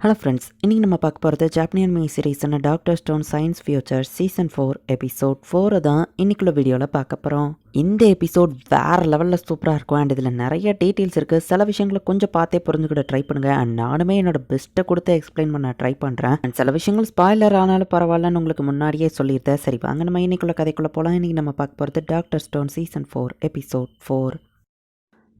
Hello friends இன்றைக்கி நம்ம பார்க்க போகிறது ஜாப்பனியன் மீ சீரீஸான Doctor Stone science future season four episode ஃபோரை தான் இன்னைக்குள்ள வீடியோவில் பார்க்க போகிறோம் இந்த எபிசோட் வேறு லெவலில் சூப்பராக இருக்கும். அண்ட் இதில் நிறைய டீட்டெயில்ஸ் இருக்குது சில விஷயங்களை கொஞ்சம் பார்த்தே புரிஞ்சுக்கிட்ட ட்ரை பண்ணுங்க. அண்ட் நானுமே என்னோட பெஸ்ட்டை கொடுத்து எக்ஸ்பிளைன் பண்ண ட்ரை பண்ணுறேன் அண்ட் சில விஷயங்கள் ஸ்பாய்லர் ஆனாலும் பரவாயில்லன்னு உங்களுக்கு முன்னாடியே சொல்லியிருந்தேன். சரி வாங்க நம்ம இன்னைக்குள்ள கதைக்குள்ளே போகலாம் இன்றைக்கி நம்ம பார்க்க போகிறது Doctor Stone season four episode four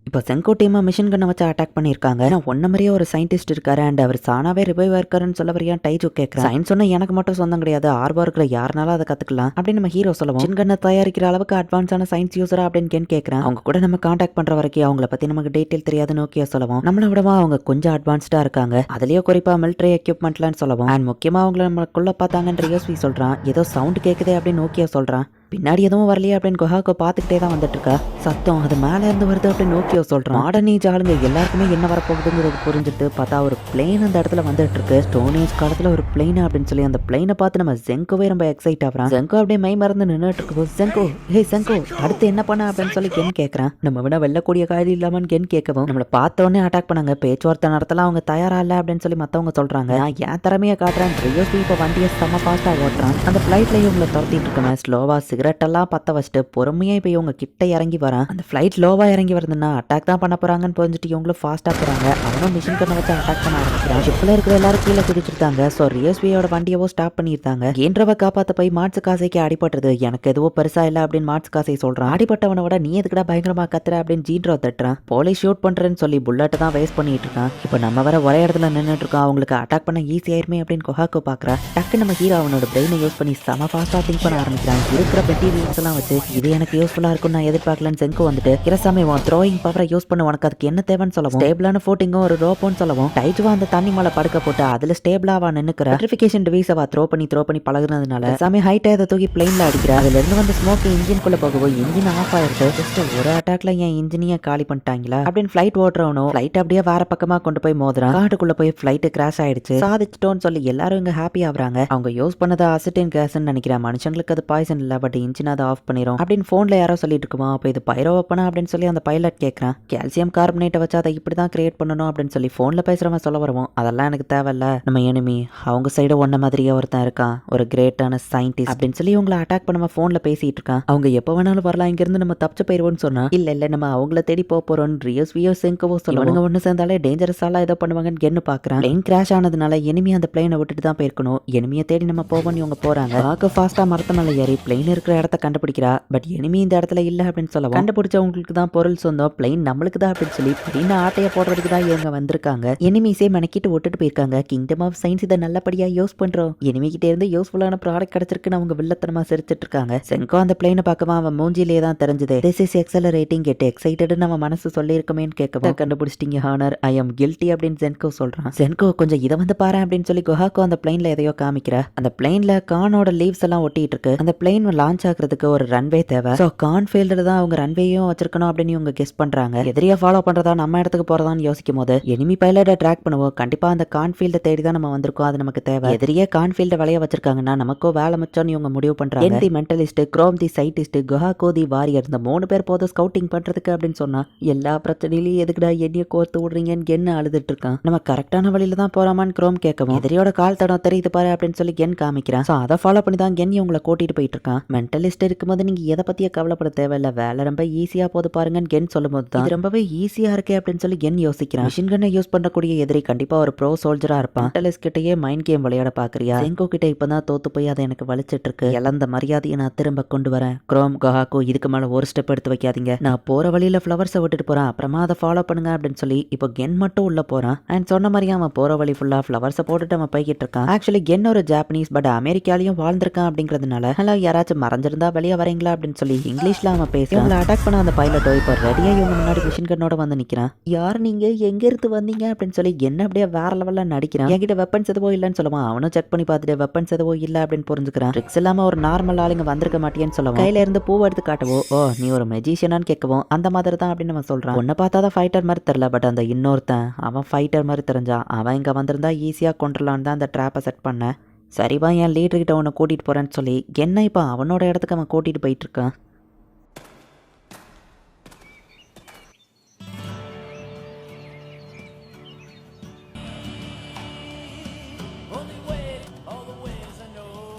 இப்போ செங்கோட்டையமா மிஷின் கண்ணை வச்சு அட்டாக் பண்ணியிருக்காங்க. ஏன்னா ஒன்ன மாதிரியே ஒரு சயின்டிஸ்ட் இருக்காரு அண்ட் அவர் சானாவே ரிவைவ் இருக்காருன்னு சொல்ல வரையா டைஜோ கேட்கறேன் சயின்ஸ் சொன்னா எனக்கு மட்டும் சொந்தம் கிடையாது. ஆர்வம் இருக்கிற யாருனாலும் அதை கற்றுக்கலாம் அப்படின்னு நம்ம ஹீரோ சொல்லுவோம். மிஷின் கண்ணை தயாரிக்கிற அளவுக்கு அட்வான்ஸான சயின்ஸ் யூஸரா அப்படின்னு கேன் கேட்குறேன் அவங்க கூட நம்ம காண்டாக்ட் பண்ற வரைக்கும் அவங்கள பத்தி நமக்கு டீட்டெயில் தெரியாது நோக்கியா சொல்லுவோம். நம்மளை விடமா அவங்க கொஞ்சம் அட்வான்ஸ்டா இருக்காங்க. அதுலயே குறிப்பா மிலிட்டரி எக்யூப்மெண்ட்லாம் சொல்லுவோம். அண்ட் முக்கியமா அவங்கள நம்மளுக்குள்ள பார்த்தாங்கன்ற யோஸ்வி சொல்றான். ஏதோ சவுண்ட் கேட்குதே அப்படின்னு நோக்கியா சொல்றான். பின்னாடி எதுவும் வரலையே அப்படின்னு குஹாக்கோ பார்த்துக்கிட்டே தான் வந்துட்டு இருக்கா சத்தம் அது மேலே இருந்து வருது அப்படின்னு நோக்கியோ சொல்றான். மாடர்னேஜ் ஆளுங்க எல்லாருக்குமே என்ன வரப்போகுதுங்கிறது புரிஞ்சுட்டு பார்த்தா ஒரு பிளேன் அந்த இடத்துல வந்துட்டு இருக்கு ஸ்டோனேஜ் காலத்தில் ஒரு பிளெயின் அப்படின்னு சொல்லி அந்த பிளெயினை பார்த்து நம்ம ஜெங்கோவே ரொம்ப எக்ஸைட் ஆகிறான். ஜெங்கோ அப்படியே மை மறந்து நின்றுட்டு இருக்கு ஜெங்கோ ஹே ஜெங்கோ அடுத்து என்ன பண்ண? அப்படின்னு சொல்லி கென் கேட்குறான் நம்ம விட வெள்ளக்கூடிய காரி இல்லாமன்னு கென் கேட்கவும் நம்மளை பார்த்த உடனே அட்டாக் பண்ணாங்க. பேச்சுவார்த்தை நடத்தலாம். அவங்க தயாரா இல்லை. அப்படின்னு சொல்லி மற்றவங்க சொல்கிறாங்க நான் என் திறமையை காட்டுறேன்? ரியோ இப்போ வண்டியை செம்ம ஃபாஸ்ட்டாக ஓட்டுறான். அந்த ஃப்ளைட்ல இவங்களை துரத்திட்டு இருக்கேன். ஸ்லோவாக சிகரெட் சிகரெட்டெல்லாம் பற்ற வச்சுட்டு பொறுமையாக இப்போ இவங்க கிட்ட இறங்கி வரான் அந்த ஃப்ளைட் லோவாக இறங்கி வருதுன்னா அட்டாக் தான் பண்ண போகிறாங்கன்னு புரிஞ்சுட்டு இவங்களும் ஃபாஸ்ட்டாக போகிறாங்க அவனும் மிஷின் கண்ணை வச்சு அட்டாக் பண்ண ஆரம்பிக்கிறான். ஷிப்பில் இருக்கிற எல்லாரும் கீழே குதிச்சிருந்தாங்க ஸோ ரியஸ்வியோட வண்டியவோ ஸ்டாப் பண்ணியிருந்தாங்க கேன்றவ காப்பாற்ற போய் மாட்ஸ் காசைக்கு அடிபட்டுறது எனக்கு எதுவோ பெருசாக இல்லை அப்படின்னு மாட்ஸ் காசை சொல்கிறான் அடிபட்டவனை விட நீ எதுக்குடா பயங்கரமாக கத்துற அப்படின்னு ஜீன்ரோ தட்டுறான். போலீஸ் ஷூட் பண்றேன்னு சொல்லி புல்லட்டை தான் வேஸ்ட் பண்ணிட்டு இருக்கான். இப்போ நம்ம வர ஒரே இடத்துல நின்றுட்டு இருக்கோம். அவங்களுக்கு அட்டாக் பண்ண ஈஸியாயிருமே அப்படின்னு கொஹாக்கு பாக்குறா. டக்கு நம்ம ஹீரோ அவனோட பிரெயினை யூஸ் பண்ணி செம ஃபாஸ்ட்டாக திங்க் பண்ண ஆரம்பிக்கிறான். இருக்கிற மெட்டீரியல்ஸ் எல்லாம் வச்சு இது எனக்கு யூஸ்ஃபுல்லா இருக்கும் நான் எதிர்பார்க்கலன்னு செங்கு வந்துட்டு கிரசாமி உன் த்ரோயிங் பவரை யூஸ் பண்ண உனக்கு அதுக்கு என்ன தேவைன்னு சொல்லவும் ஸ்டேபிளான ஃபோட்டிங்கும் ஒரு ரோப்போன்னு சொல்லவும் டைஜுவா அந்த தண்ணி மேலே படுக்க போட்டு அதில் ஸ்டேபிளாவா நின்னுக்கிற நோட்டிஃபிகேஷன் டிவைஸ் அவ த்ரோ பண்ணி த்ரோ பண்ணி பழகுனதுனால சாமி ஹைட்டை அதை தூக்கி பிளைன்ல அடிக்கிற அதுல இருந்து வந்து ஸ்மோக் இன்ஜின்குள்ள போகவும் இன்ஜின் ஆஃப் ஆயிருக்கு ஜஸ்ட் ஒரு அட்டாக்ல என் இன்ஜினியை காலி பண்ணிட்டாங்களா? அப்படின்னு ஃபிளைட் ஓட்டுறவனும் ஃபிளைட் அப்படியே வேற பக்கமா கொண்டு போய் மோதுறான். காட்டுக்குள்ள போய் ஃபிளைட் கிராஷ் ஆயிடுச்சு. சாதிச்சிட்டோம்னு சொல்லி எல்லாரும் இங்க ஹாப்பி ஆகுறாங்க. அவங்க யூஸ் பண்ணது அசிட்டின் கேஸ்ன்னு நினைக்கிறேன் மனுஷங்களுக்கு அது பாய்சன் இல்ல பட் இன்ஜின் அதை ஆஃப் பண்ணிரும். அப்படின்னு போன்ல யாரோ சொல்லிட்டு இருக்குமா அப்போ இது பைரோ வெப்பனா அப்படின்னு சொல்லி அந்த பைலட் கேட்கறான் கால்சியம் கார்பனேட்டை வச்சு அதை இப்படி தான் கிரியேட் பண்ணணும் அப்படின்னு சொல்லி போன்ல பேசுறவன் சொல்ல வருவோம் அதெல்லாம் எனக்கு தேவையில்ல. நம்ம எனிமி அவங்க சைடு ஒன்ன மாதிரியே ஒருத்தன் இருக்கான். ஒரு கிரேட்டான சயின்டிஸ்ட் அப்படின்னு சொல்லி உங்களை அட்டாக் பண்ண போன்ல பேசிட்டு இருக்கான். அவங்க எப்போ வேணாலும் வரலாம் இங்கிருந்து நம்ம தப்பிச்சு போயிருவோம்னு சொன்னா இல்ல இல்ல நம்ம அவங்கள தேடி போக போறோம் ரியஸ் வியோ செங்கவோ சொல்லுவாங்க ஒன்று சேர்ந்தாலே டேஞ்சரஸ் ஆலாம் ஏதோ பண்ணுவாங்கன்னு என்ன பாக்குறான். பிளேன் கிராஷ் ஆனதுனால எனிமி அந்த பிளேனை விட்டுட்டு தான் போயிருக்கணும். எனிமியை தேடி நம்ம போவோம்னு இவங்க போறாங்க. பார்க்க ஃபாஸ்டா மரத்த மேல ஏறி பிளேன் இருக்கிற இடத்த கண்டுபிடிக்கிறா. பட் எனிமி இந்த இடத்துல இல்லை அப்படின்னு சொல்லவும் கண்டுபிடிச்சவங்களுக்கு தான் பொருள் சொந்தம். பிளைன் நம்மளுக்கு தான் அப்படின்னு சொல்லி பிளேன் ஆட்டைய போடுறதுக்கு தான் இவங்க வந்திருக்காங்க. எனிமிஸே மெனக்கிட்டு விட்டுட்டு போயிருக்காங்க. கிங்டம் ஆஃப் சயின்ஸ் இதை நல்லபடியா யூஸ் பண்றோம். எனிமி கிட்ட இருந்து யூஸ்ஃபுல்லான ப்ராடக்ட் கிடைச்சிருக்குன்னு அவங்க வில்லத்தனமா சிரிச்சிட்டு இருக்காங்க. செங்கோ அந்த பிளேனை பார்க்கவா? அவன் மூஞ்சிலே தான் தெரிஞ்சது. This is accelerating get excited நம்ம மனசு சொல்லியிருக்கமேன்னு கேட்கவும் கண்டுபிடிச்சிட்டீங்க ஹானர் ஐ எம் கில்ட்டி அப்படின்னு சென்கோ சொல்றான். சென்கோ கொஞ்சம் இதை வந்து பாரு அப்படின்னு சொல்லி குஹாக்கோ அந்த பிளைன்ல எதையோ காமிக்கிற. அந்த பிளைன்ல கானோட லீவ்ஸ் எல்லாம் ஒட்டிட்டு இருக்கு. அந்த பிளைன் லான்ச் ஆகுறதுக்கு ஒரு ரன்வே தேவை. ஸோ கான் ஃபீல்டில் தான் அவங்க ரன்வேயும் வச்சிருக்கணும் அப்படின்னு இவங்க கெஸ் பண்றாங்க. எதிரியா ஃபாலோ பண்றதா நம்ம இடத்துக்கு போறதான்னு யோசிக்கும் போது எனிமி பைலட்டை ட்ராக் பண்ணுவோம். கண்டிப்பா அந்த கான் ஃபீல்டை தேடி தான் நம்ம வந்திருக்கோம். அது நமக்கு தேவை. எதிரியே கான் ஃபீல்டை விளைய வச்சிருக்காங்கன்னா நமக்கோ வேலை மிச்சம்னு இவங்க முடிவு பண்றாங்க. The mentalist chrome the scientist Guha கோதி வாரியர் இந்த மூணு பேர் போதும் ஸ்கவுட்டிங் பண்றதுக்கு அப்படின்னு சொன்னா எல்லா பிரச்சனையிலையும் எதுக்குடா என்னைய கோர்த்து விடுறீங்கன்னு என்ன அழுதுட்டு இருக்கான். நம்ம கரெக்டான வழியில தான் போறாமான்னு குரோம் கேட்கவும் எதிரியோட கால் தடம் தெரியுது பாரு அப்படின்னு சொல்லி கென் காமிக்கிறான். ஸோ அதை ஃபாலோ பண்ணி தான் கென் இவங்களை கூட்டிட்டு போயிட்டு இருக்கான். மென்டலிஸ்ட் இருக்கும்போது நீங்க எதை பத்தியே கவலைப்பட தேவையில்ல. வேலை ரொம்ப ஈஸியா போது பாருங்கன்னு கென் சொல்லும்போது தான். ரொம்பவே ஈஸியா இருக்கே அப்படின்னு சொல்லி கென் யோசிக்கிறான். மிஷின் கண்ணை யூஸ் பண்ணக்கூடிய எதிரி கண்டிப்பா ஒரு ப்ரோ சோல்ஜரா இருப்பான். மென்டலிஸ்ட் கிட்டயே மைண்ட் கேம் விளையாட பாக்குறியா? செங்கோ கிட்ட இப்பதான் தோத்து போய் அதை எனக்கு வலிச்சிட்டு இருக்கு. இழந்த மரியாதையை நான் திரும்ப கொண்டு வரேன். குரோம் கொஹாக்கோ இதுக்கு மேல ஒரு ஸ்டெப் எடுத்து வைக்காதீங்க. நான் போற வழியில ஃப்ளவர்ஸை விட்டுட்டு போறேன். அப்புறமா அதை ஃபாலோ பண்ணுங்க அப்படின்னு சொல்லி இப்போ கென் மட்டும் உள்ள போறான். அண்ட் சொன்ன மாதிரியே அவன் போற வழி ஃபுல்லா ஃப்ளவர்ஸை போட்டுட்டு அவன் போய்கிட்டு இருக்கான். ஆக்சுவலி கென் ஒரு ஜாப்பனீஸ் பட் அமெரிக்காலையும் வாழ்ந்திருக்கான் அப்படிங்கிறதுனால ஹலோ யாராச்சும் மறைஞ்சிருந்தா வெளியே வரீங்களா அப்படின்னு சொல்லி இங்கிலீஷ்ல அவன் பேசி அவங்களை அட்டாக் பண்ண அந்த பைலட்டோ இப்போ ரெடியாக இவங்க முன்னாடி மிஷின் கண்ணோட வந்து நிற்கிறான் யார் நீங்க? எங்க இருந்து வந்தீங்க? அப்படின்னு சொல்லி என்ன அப்படியே வேற லெவலில் நடிக்கிறான். என்கிட்ட வெப்பன்ஸ் எதுவோ இல்லைன்னு சொல்லுவான் அவனும் செக் பண்ணி பார்த்துட்டு வெப்பன்ஸ் எதுவோ இல்லை அப்படின்னு புரிஞ்சுக்கிறான். ட்ரிக்ஸ் இல்லாம ஒரு நார்மல் ஆளுங்க வந்திருக்க மாட்டேன்னு சொல்லுவான். கையில இருந்து பூவை எடுத்து காட்டவோ ஓ நீ ஒரு மெஜிஷியனான்னு கேட்கவும் அந்த மாதிரி தான் அப்படின்னு நம்ம சொல்றான். ஒன்ன பார்த்தா தான் ஃபைட்டர் மாதிரி தெரியல பட் அந்த இன்னொருத்தன் அவன் ஃபைட்டர் மாதிரி தெரிஞ்சான். அவன் இங்க வந்திருந்தா ஈஸியா கொண்டுலான்னு தான் அந்த ட்ராப்பை செட் பண்ணேன். சரிப்பா என் லீடர்கிட்ட அவனை கூட்டிகிட்டு போகிறேன்னு சொல்லி என்ன இப்போ அவனோட இடத்துக்கு அவன் கூட்டிகிட்டு போயிட்டுருக்கான்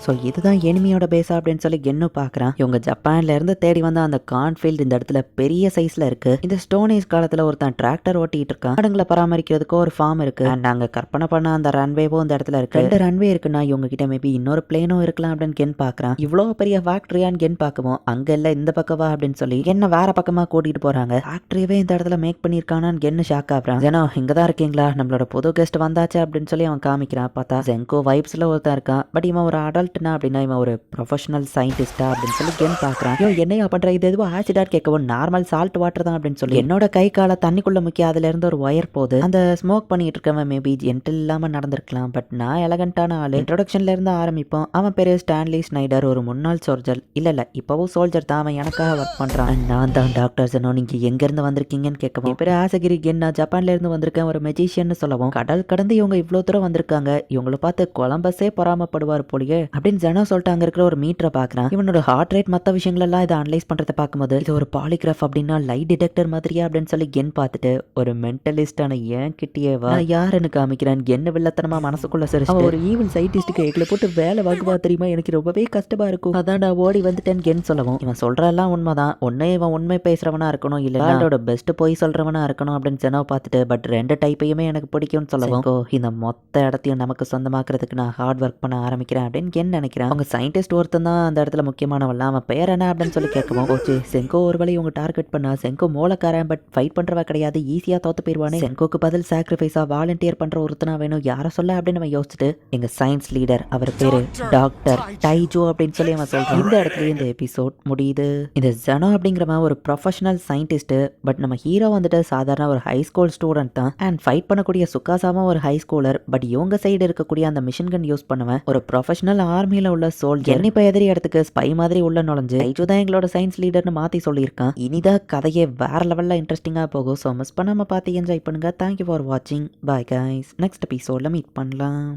ஸோ இதுதான் எனிமியோட பேஸா அப்படின்னு சொல்லி என்ன பார்க்குறான். இவங்க ஜப்பான்ல இருந்து தேடி வந்த அந்த கான்ஃபீல்ட் இந்த இடத்துல பெரிய சைஸ்ல இருக்கு. இந்த ஸ்டோனேஜ் காலத்துல ஒருத்தன் டிராக்டர் ஓட்டிட்டு இருக்கான். ஆடுங்களை பராமரிக்கிறதுக்கு ஒரு ஃபார்ம் இருக்கு. அண்ட் அங்க கற்பனை பண்ண அந்த ரன்வேவும் இந்த இடத்துல இருக்கு. ரெண்டு ரன்வே இருக்குன்னா இவங்க கிட்ட மேபி இன்னொரு பிளேனும் இருக்கலாம் அப்படின்னு கென் பார்க்கறான். இவ்வளோ பெரிய ஃபேக்டரியான்னு கென் பார்க்கவும் அங்க இல்ல இந்த பக்கவா அப்படின்னு சொல்லி என்ன வேற பக்கமா கூட்டிட்டு போறாங்க. ஃபேக்டரியவே இந்த இடத்துல மேக் பண்ணிருக்கானான்னு கென்னு ஷாக் ஆகுறான். ஏன்னா இங்க தான் இருக்கீங்களா? நம்மளோட புது கெஸ்ட் வந்தாச்சு அப்படின்னு சொல்லி அவன் காமிக்கிறான். பார்த்தா ஜெங்கோ வைப்ஸ்ல ஒருத்தன் இருக்கான். பட் இவன் ஒரு அடல்ட்னா அப்படின்னா இவன் ஒரு ப்ரொஃபஷனல் சயின்டிஸ்டா அப்படின்னு சொல்லி கேம் பார்க்குறான். ஐயோ என்னையா பண்ணுற இது எதுவும் ஆசிடாட் கேட்கவும் நார்மல் சால்ட் வாட்டர் தான் அப்படின்னு சொல்லி. என்னோட கை காலை தண்ணிக்குள்ளே முக்கிய அதுலேருந்து ஒரு ஒயர் போகுது அந்த ஸ்மோக் பண்ணிட்டு இருக்கவன் மேபி ஜென்டில் இல்லாமல் நடந்திருக்கலாம். பட் நான் எலகண்டான ஆள். இன்ட்ரொடக்ஷன்ல இருந்து ஆரம்பிப்போம். அவன் பெரிய ஸ்டான்லி ஸ்னைடர் ஒரு முன்னாள் சோல்ஜர் இல்லை இல்லை இப்போவும் சோல்ஜர் தான். அவன் எனக்காக ஒர்க் பண்ணுறான் நான் தான் டாக்டர் சனோ நீங்கள் எங்கேருந்து வந்திருக்கீங்கன்னு கேட்கவும். பெரிய ஆசகிரி. கென் நான் ஜப்பான்லேருந்து வந்திருக்கேன். ஒரு மெஜிஷியன் சொல்லவும். கடல் கடந்து இவங்க இவ்வளோ தூரம் வந்திருக்காங்க. இவங்களை பார்த்து கொலம்பஸே பொறாமப்படுவார் போலியே. அப்படின்னு ஜனோ சொல்லிட்டு அங்க இருக்கிற ஒரு மீட்டரை பாக்குறான் இவனோட ஹார்ட் ரேட் மத்த விஷயங்கள் எல்லாம் இதை அனலைஸ் பண்றத பார்க்கும்போது இது ஒரு பாலிகிராஃப் அப்படின்னா லைட் டிடெக்டர் மாதிரியா அப்படின்னு சொல்லி கென் பார்த்துட்டு ஒரு மென்டலிஸ்டான ஏன் கிட்டேயே வா. நான் யாருன்னு காமிக்கிறேன்? என்ன வில்லத்தனமா மனசுக்குள்ள சரி ஒரு ஈவன் சயின்டிஸ்ட்டுக்கு எங்களை போட்டு வேலை வாங்குவா தெரியுமா? எனக்கு ரொம்பவே கஷ்டமா இருக்கும். அதான் நான் ஓடி வந்துட்டேன்னு கென் சொல்லவும். இவன் சொல்றதெல்லாம் உண்மைதான். ஒன்னே இவன் உண்மை பேசுறவனா இருக்கணும் இல்ல அவளோட பெஸ்ட் போய் சொல்றவனா இருக்கணும் அப்படின்னு ஜெனோ பார்த்துட்டு பட் ரெண்டு டைப்பையுமே எனக்கு பிடிக்கும்னு சொல்லவும். "செங்கோ, இந்த மொத்த இடத்தையும் நமக்கு சொந்தமாக்குறதுக்கு நான் ஹார்ட் ஒர்க் பண்ண ஆரம்பிக்கிறேன் அப்படின்னு கென் நினைக்கிறேன். அவங்க சயின்டிஸ்ட் ஒருத்தன் தான் அந்த இடத்துல முக்கியமானவன் அவன் பேர் என்ன அப்படின்னு சொல்லி கேட்கவும் ஓகே செங்கோ ஒரு வேளை இவங்க டார்கெட் பண்ணா. செங்கோ மூலக்காரன் பட் ஃபைட் பண்றவ கிடையாது. ஈஸியா தோத்து போயிருவானே. செங்கோக்கு பதில் சாக்ரிஃபைஸா வாலண்டியர் பண்ற ஒருத்தனா வேணும். யார சொல்ல? அப்படின்னு அவன் யோசிச்சுட்டு எங்க சயின்ஸ் லீடர் அவர் பேரு டாக்டர் டைஜோ அப்படின்னு சொல்லி அவன் சொல்றான். இந்த இடத்துல இந்த எபிசோட் முடியுது. இந்த ஜனோ அப்படிங்கிறவன் ஒரு ப்ரொஃபஷனல் சயின்டிஸ்ட் பட் நம்ம ஹீரோ வந்துட்டு சாதாரண ஒரு ஹை ஸ்கூல் ஸ்டூடெண்ட் தான். அண்ட் ஃபைட் பண்ணக்கூடிய சுக்காசாவும் ஒரு ஹை ஸ்கூலர் பட் இவங்க சைடு இருக்கக்கூடிய அந்த மிஷின் கன் யூஸ் பண்ணுவேன். ஒரு ப்ரொஃபஷனல் ஆர்மியில உள்ள சோல்ஜர் இப்போ எதிரி இடத்துக்கு ஸ்பை மாதிரி உள்ள நுழைஞ்சு டைஜோ தான் எங்களோட சயின்ஸ் லீடர்னு மாத்தி சொல்லியிருக்கான். இனிதான் கதையே வேற லெவல்ல இன்ட்ரெஸ்டிங்கா போகும். ஸோ மிஸ் பண்ணாம பார்த்து என்ஜாய் பண்ணுங்க. தேங்க்யூ ஃபார் வாட்சிங் பாய் கைஸ் நெக்ஸ்ட் எபிசோட்ல மீட் பண்ணலாம்.